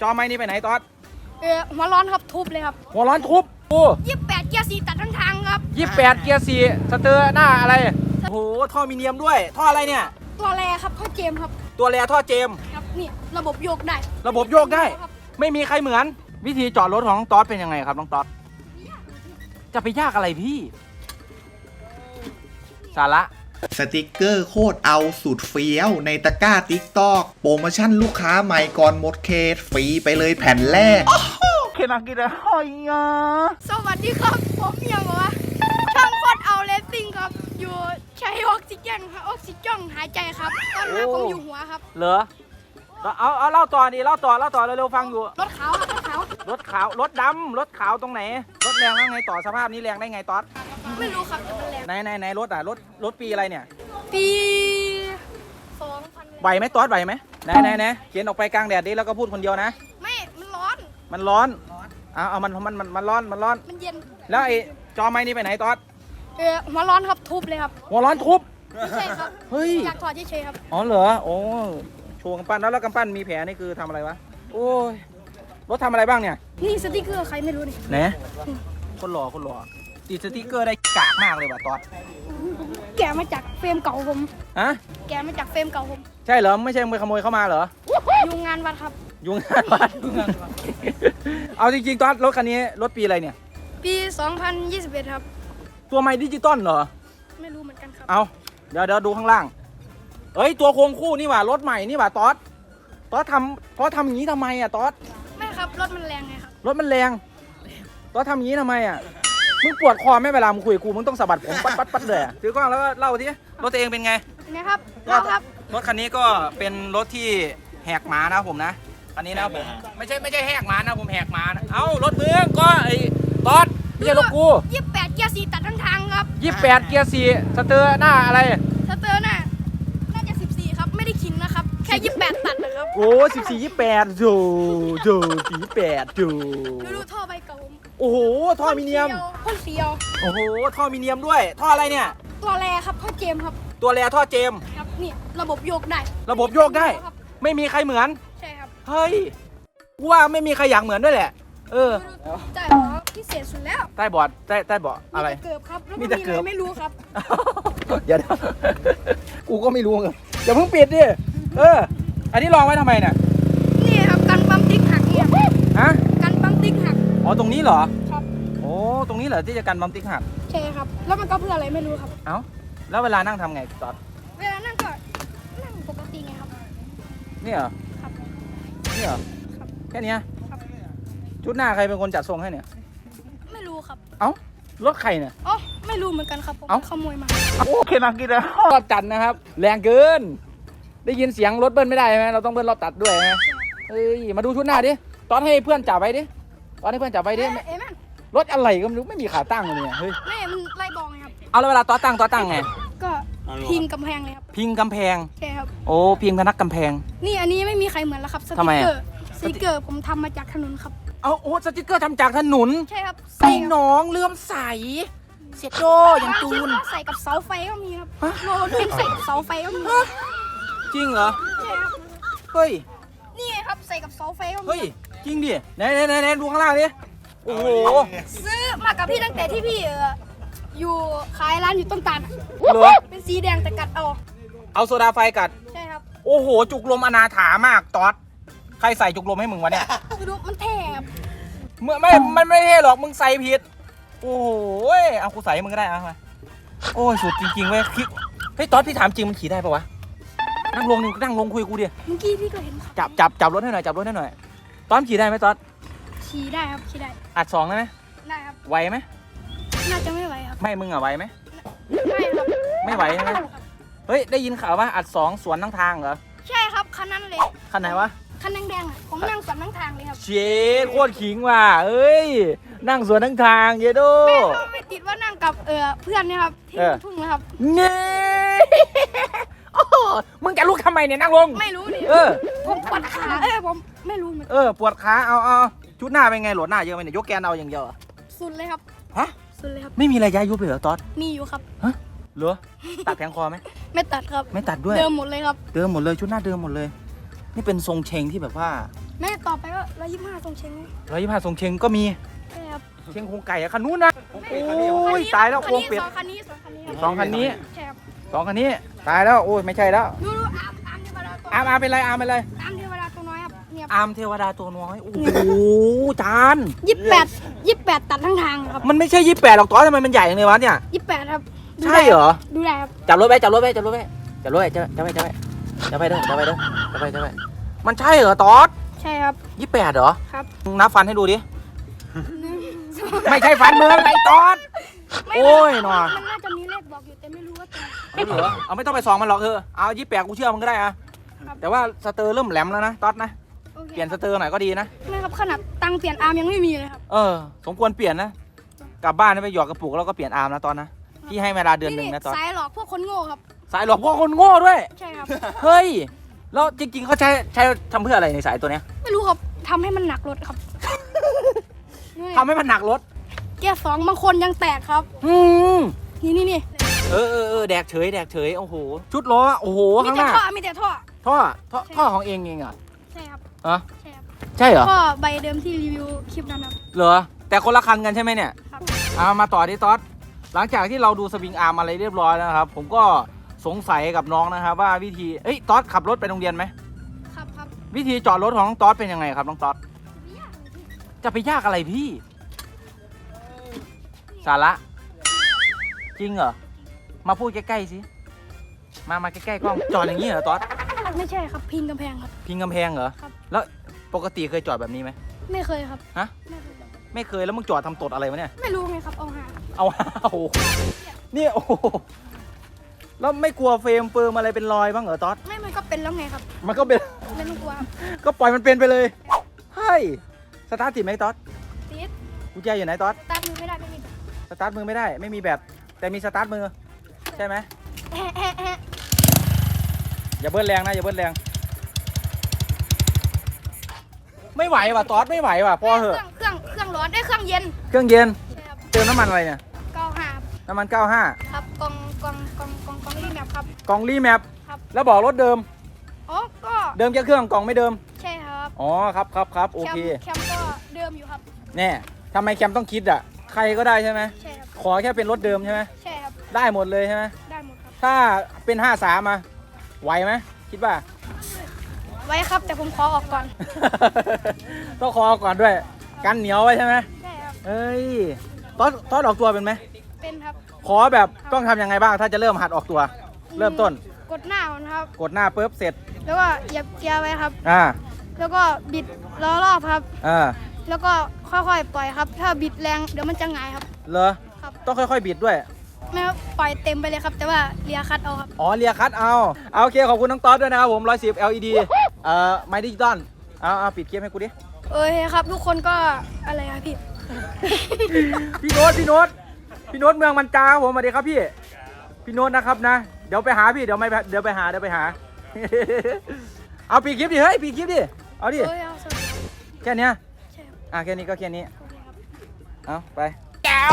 จอไม้นี่ไปไหนตอดเออหัวร้อนครับทุบเลยครับหัวร้อนทุบโอ้ยี่แปดเกียร์สี่ตัดทั้งทางครับยี่แปดเกียร์สี่สเตอร์หน้าอะไรโอ้โหท่อมิเนียมด้วย ท่ออะไรเนี่ย ตัวแรครับพ่อเจมส์ครับ ตัวแรท่อเจมครับนี่ระบบโยกได้ ระบบโยกได้ครับไม่มีใครเหมือน วิธีจอดรถของน้องตอดเป็นยังไงครับน้องตอดจะไปยากอะไรพี่ สาระ สติกเกอร์โคตรเอาสุดเฟี้ยวในตะกร้าติ๊กตอกโปรโมชั่นลูกค้าใหม่ก่อนหมดเขตฟรีไปเลยแผ่นแรกเคนักกินอะไรหอยอะสวัสดีครับ ผมเมียบอกว่าช่างโคตรเอาเลสซิ่งครับ อยู่ใช้ออกซิเจนครับออกซิเจนหายใจครับตอนนั้นผมอยู่หัวครับ เหรอ เอาเอาเล่าต่อดิเล่าต่อเล่าต่อเร็วๆฟังอยู่ รถขาวครับรถขาวรถขาวรถดำรถขาวตรงไหน รถแรงได้ไงต่อสภาพนี้แรงได้ไงตอด ไม่รู้ครับแต่มันแรงไหนไหนไหนรถอะรถรถปีอะไรเนี่ย ปีสองพันไหวไหมตอดไหวไหมไหนไหนไหนเขียนออกไปกลางแดดดิแล้วก็พูดคนเดียวนะ ไม่ มันร้อน มันร้อนเอาเอามันมันมันมันร้อนมันร้อน มันเย็น แล้วไอ้จอไม้นี่ไปไหนตอดเออหัวร้อนครับทุบเลยครับหัวร้อนทุบไม่ใช่ครับเฮ้ยอยากถอดเฉยๆครับอ๋อเหรอโอ้โชว์กำปั้นแล้วแล้วกำปั้นมีแผลนี่คือทำอะไรวะโอ้ยรถทำอะไรบ้างเนี่ย นี่สติกเกอร์ใครไม่รู้นี่ไหนคนหล่อคนหล่อ ติดสติกเกอร์ได้กากมากเลยว่ะตอดแกะมาจากเฟรมเก่าผม ฮะแกะมาจากเฟรมเก่าผมใช่เหรอไม่ใช่มึงไปขโมยเข้ามาเหรอ อยู่งานวัดครับ ยุงงานวัดเอาจริงๆตอนรถคันนี้รถปีอะไรเนี่ย ปี 2021 ครับ ตัวไม้ดิจิตอลเหรอ ไม่รู้เหมือนกันครับ เอาเดี๋ยวเดี๋ยวดูข้างล่าง เอ้ยตัวโครงคู่นี่หว่ารถใหม่นี่หว่าตอดตอดทำตอดทำอย่างนี้ทำไมอะตอดไม่ครับ รถมันแรงไงครับ รถมันแรงตอดทำอย่างนี้ทำไมอะ มึงปวดคอไหม่เวลามึงคุยกับกูมึงต้องสะบัดผมปัดปัดปัดเลยอะถือกล้องแล้วก็เล่าทีรถตัวเองเป็นไง นะครับเราครับ รถคันนี้ก็เป็นรถที่แหกหมานะครับผมนะคันนี้นะครับผมไม่ใช่ไม่ใช่แหกหมานะผมแหกหมานะเอ้ารถมึงก็ไอ้ตอดไม่ใช่รถกู28เกียร์สี่ตัดทั้งทางครับยี่แปดเกียร์สี่สเตอร์หน้าอะไร สเตอร์น่ะน่าจะ14ครับไม่ได้คิงนะครับ แค่28ตัดนะครับโอ้สิบสี่ยี่แปดโจโจสี่แปดโจดูดูท่อใบเก่าผม โอ้โหท่อมิเนียม พ่นเสียวโอ้โหท่อมิเนียมด้วย ท่ออะไรเนี่ย ตัวแรครับพ่อเจมส์ครับตัวแรท่อเจมครับนี่ระบบโยกได้ระบบโยกได้ ครับไม่มีใครเหมือน ใช่ครับเฮ้ยกูว่าไม่มีใครอยากเหมือนด้วยแหละ เออดูดูจ่ายหัวพิเศษสุดแล้วใต้บอร์ดใต้ใต้เบาะอะไรมีแต่เกือบครับแล้วมีก็แต่มีเกือะอบไรไม่รู้ครับเดี๋ยวนะกูก็ไม่รู้ไงอย่าเพิ่งปิดดิ เออ อันนี้ลองไว้ทำไมเนี่ย อ๋อตรงนี้เหรอครับ โอ้ตรงนี้เหรอที่จะกันบัมติ๊กหักใช่ครับ แล้วมันก็เพื่ออะไรไม่รู้ครับ เอ้าแล้วเวลานั่งทำไงตอดเวลานั่งก็นั่งปกติไงครับ นี่เหรอครับ นี่เหรอครับ แค่เนี้ยครับ ชุดหน้าใครเป็นคนจัดทรงให้เนี่ยไม่รู้ครับเอ้ารถใครเนี่ย อ๋อไม่รู้เหมือนกันครับผมเอ้า ขโมยมา โอเคนักกินนะรอบจัดนะครับ แรงเกิน ได้ยินเสียงรถเบิ้ลไม่ได้ไหมเราต้องเบิ้ลรอบตัดด้วยนะเอ้ยมาดูชุดหน้าดิตอนให้เพื่อนจับไว้ดิ ตอนให้เพื่อนจับไว้ดิเอ๊ะเอ๊ะแม่นรถอะไรก็ไม่รู้ไม่มีขาตั้งเลยเนี่ยเฮ้ยแม่มันไล่บองไงครับ เอาแล้วเวลาต่อตั้งต่อตั้งไงก็พิงกำแพงเลยครับพิงกำแพง ใช่ครับ โอ้พิงพนักกำแพง นี่อันนี้ไม่มีใครเหมือนแล้วครับสทำติไมกอะเกอร์สติกเกอร์ผมทำมาจากถนนครับ เอาโอ้สติกเกอร์ทำจากถนนใช่ครับใส่กับหนองเลื่อมใส เสียโจอย่างจูน ใส่กับเสาไฟก็มีครับฮะโรถเป็นใส่กับเสาไฟก็มีจริงเหรอ ใช่ครับเฮ้ย นี่ครับใส่กับเสาไฟก็มีเฮ้ย จริงดิไหนไหนไหนไหนดูข้างล่างดิโอ้โหซื้อมากับพี่ตั้งแต่ที่พี่เอออยู่ขายร้านอยู่ต้นตาลอะเหรอเป็นสีแดงแต่กัดเอา เอาโซดาไฟกัด ใช่ครับโอ้โห จุกลมอนาถามากตอดใครใส่จุกลมให้มึงวะเนี่ยไม่รู้มันแท่ครับเมื่อไม่ มันไม่เท่หรอก มึงใส่ผิด โอ้โหยเอากูใส่ให้มึงก็ได้เอามาโอ้ย สุดจริงๆเว้ยคิดเฮ้ยตอดพี่ถามจริงมันขี่ได้ปะวะ นั่งลงนี่นั่งลงคุยกับกูดิ เมื่อกี้พี่ก็เห็นครับจับจับจับรถให้หน่อย จับรถให้หน่อย ตอนขี่ได้ไหมตอดขี่ได้ครับขี่ได้อัดสองได้ไหมได้ครับไหวไหมน่าจะไม่ไหวครับไม่มึงอะไหวไหมไม่ครับไม่ไหวใช่ไหมเฮ้ยได้ยินข่าวว่าอัดสองสวนทั้งทางเหรอใช่ครับคันนั้นเลยคันไหนวะคันแดงๆอะผมนั่งสวนนั่งทางเลยครับเชดโคตรขิงว่ะเอ้ย นั่งสวนทั้งทางเยโด แม่ก็ไม่ติดว่านั่งกับเออเพื่อนเนะครับที่เออ ทุ่งนะครับ เน่โอ้โห มึงจะลุกทำไมเนี่ยนั่งลง ไม่รู้ดิเออ ผมปวดขาเออผมไม่รู้เหมือนเออ ปวดขาเอาเอาชุดหน้าเป็นไงโหลดหน้าเยอะไหมเนี่ยยกแกนเอาอย่างเดียวเหรอสุดเลยครับฮะสุดเลยครับ ไม่มีอะไรย้ายยุบเลยเหรอตอดมีอยู่ครับเหรอตัดแผงคอไหมไม่ตัดครับ ไม่ตัดด้วยเดิมหมดเลยครับ เดิมหมดเลยชุดหน้าเดิมหมดเลย นี่เป็นทรงเชงที่แบบว่าแม่ต่อไปก็ร้อยยี่สิบห้าทรงเชงไงร้อยยี่ห้าทรงเชงก็มีใช่ครับเชงโครงไก่อะคันนู้นนะโอ้ยตายแล้วโครงเป็ดสองคันนี้สองคันนี้ครับสองคันนี้ใช่ครับสองคันนี้ ตายแล้วโอ้ยไม่ใช่แล้วดูดูอาร์มอาร์มเทวดาตัวอาร์มอาร์มเป็นไรอาร์มเป็นไรอาร์มเทวดาตัวน้อยครับเนี่ยอาร์มเทวดาตัวน้อยโอ้โหจานยี่สิบแปดยี่สิบแปดตัดทั้งทางครับมันไม่ใช่ยี่แปดหรอกตอนทำไมมันใหญ่อย่างเลยวะเนี่ย ยี่สิบแปดครับดูใช่เหรอ ดูได้ครับจับรถไว้จับรถไว้จับรถไว้จับรถไว้จับจับไว้จับไว้จับไว้เด้อจับไว้เด้อจับไว้จับไว้มันใช่เหรอตอดใช่ครับ ยี่แปดเหรอครับมึงนับฟันให้ดูดิ หนึ่งสองไม่ใช่ฟันมึงไอ้ตอด ไม่โอ้ยหนอมันน่าจะมีเลขบอกอยู่แต่ไม่รู้ว่าตัวไหนเอาเหรอเอาไม่ต้องไปส่องมันหรอกเออเอายี่แปดกูเชื่อมันก็ได้อะครับแต่ว่าสเตอร์เริ่มแหลมแล้วนะตอดนะโอคเปลี่ยนสเตอร์หน่อยก็ดีนะ ไม่ครับขนาดตังค์เปลี่ยนอาร์มยังไม่มีเลยครับ เออ สมควรเปลี่ยนนะ กลับบ้านไปหยอดกระปุกแล้วก็เปลี่ยนอาร์มนะตอนนะ พี่ให้เวลาเดือนหนึ่งนะตอน สายหลอกพวกคนโง่ครับ สายหลอกพวกคนโง่ด้วย ใช่ครับ เฮ้ย แล้วจริงๆเขาใช้ใช้ทำเพื่ออะไรในสายตัวเนี้ยไม่รู้ครับทำให้มันหนักรถครับนี่ทำให้มันหนักรถ แก้สองบางคนยังแตกครับ อืมนี่นี่นี่เออเออเออแดกเฉยแดกเฉยโอ้โหชุดล้อโอ้โหมีข้างหแต่น้าท่อมีแต่ท่อ ท่อท่อท่อของเองเองเหรอใช่ครับฮะใช่ครับใช่เหรอท่อใบเดิมที่รีวิวคลิปนั้นครับเหรอแต่คนละคันกันใช่ไหมเนี่ย ครับ เอามาต่อที่ต๊อดหลังจากที่เราดูสวิงอาร์มอะไรเรียบร้อยแล้วนะครับ ผมก็สงสัยกับน้องนะครับ ว่าวิธีเอ้ยต๊อดขับรถไปโรงเรียนไหมครับครับวิธีจอดรถของน้องต๊อดเป็นยังไงครับน้องต๊อดจะไปยากอะไรพี่ สาระ จริงเหรอ มาพูดใกล้ๆสิ มามาใกล้ๆกล้องจอดอย่างนี้เหรอต๊อดไม่ใช่ครับ พิงกำแพงครับ พิงกำแพงเหรอ ครับ แล้วปกติเคยจอดแบบนี้ไหม ไม่เคยครับฮะ ไม่เคยไม่เคยแล้วมึงจอดทำตดอะไรวะเนี่ย ไม่รู้ไงครับเอาหาเอา โอ้โหนี่โอ้โหแล้วไม่กลัวเฟรมเฟิร์มอะไรเป็นรอยบ้างเหรอต๊อด ไม่มันก็เป็นแล้วไงครับมันก็เป็น ไม่ต้องกลัวครับก็ปล่อยมันเป็นไปเลย เฮ้ย สตาร์ทติดไหมต๊อดติดกุญแจอยู่ไหนต๊อดตัดมือไม่ได้ไม่มี สตาร์ทมือไม่ได้ ไม่มีแบตแต่มีสตาร์ทมือ ใช่ไหมแอะแอะแอะอย่าเบิ้ลแรงนะอย่าเบิ้ลแรง ไม่ไหวว่ะต๊อดไม่ไหวว่ะพอเหเครื่อะองเครื่องเครื่องร้อนได้ยเครื่องเย็นเครื่องเย็นใช่ครับเติมน้ำมันอะไรเนี่ยเก้าห้าน้ำมัน 95 ครับกล่องกล่องกล่องกล่องกล่องรีแมปครับกล่องรีแมปครับแล้วบอกรถเดิมอ๋อก็เดิมแค่เครื่องกล่องไม่เดิม ใช่ครับอ๋อครับครับครับโอแคเคมแคมก็เดิมอยู่ครับแน่ทำไมแคมต้องคิดอะ ใครก็ได้ใช่ไหมใช่ครับขอแค่เป็นรถเดิมใช่ไหมใช่ครับได้หมดเลยใช่ไหมได้หมดครับถ้าเป็น5 3มาไหวไหมคิดว่า ไว้ครับแต่ผมขอออกก่อน ต้องคอก่อนด้วย กันเหนียวไว้ใช่ไหมใช่ครับเอ้ยตอนตอนออกตัวเป็นไหมเป็นครับขอแบบต้องทำยังไงบ้าง ถ้าจะเริ่มหัดออกตัว เริ่มต้น กดหน้ามันครับ กดหน้าปุ๊บเสร็จแล้วก็เหยียบเกียร์ไว้ครับ อ่าแล้วก็บิดล้อรอบครับ อ่า แล้วก็ค่อยๆปล่อยครับ ถ้าบิดแรงเดี๋ยวมันจะหงายครับ เหรอ ครับ ต้องค่อยๆบิดด้วย ไม่ครับปล่อยเต็มไปเลยครับ แต่ว่าเลียคัดเอาครับ อ๋อเรียคัดเอาเอาโอเค ขอบคุณน้องต๊อดด้วยนะครับผม110 LED เอ่อไมดิจิตอลเอาเอาปิดคลิปให้กูดิโอเคครับ ทุกคนก็อะไรครับพี่ พี่โน้ตพี่โน้ตพี่โน้ตเมืองมันจาครับผมสวัสดีครับพี่ พี่โน้ตนะครับนะ เดี๋ยวไปหาพี่เดี๋ยวไม่เดี๋ยวไปหาเดี๋ยวไปหา เอาปิดคลิปดิเฮ้ยปิดคลิปดิ เอาดิโอ้ยเอาสวัสดีครับ แค่เนี้ยใช่ครับ อะแค่นี้ก็แค่นี้โอเคครับเอาไปแก้ว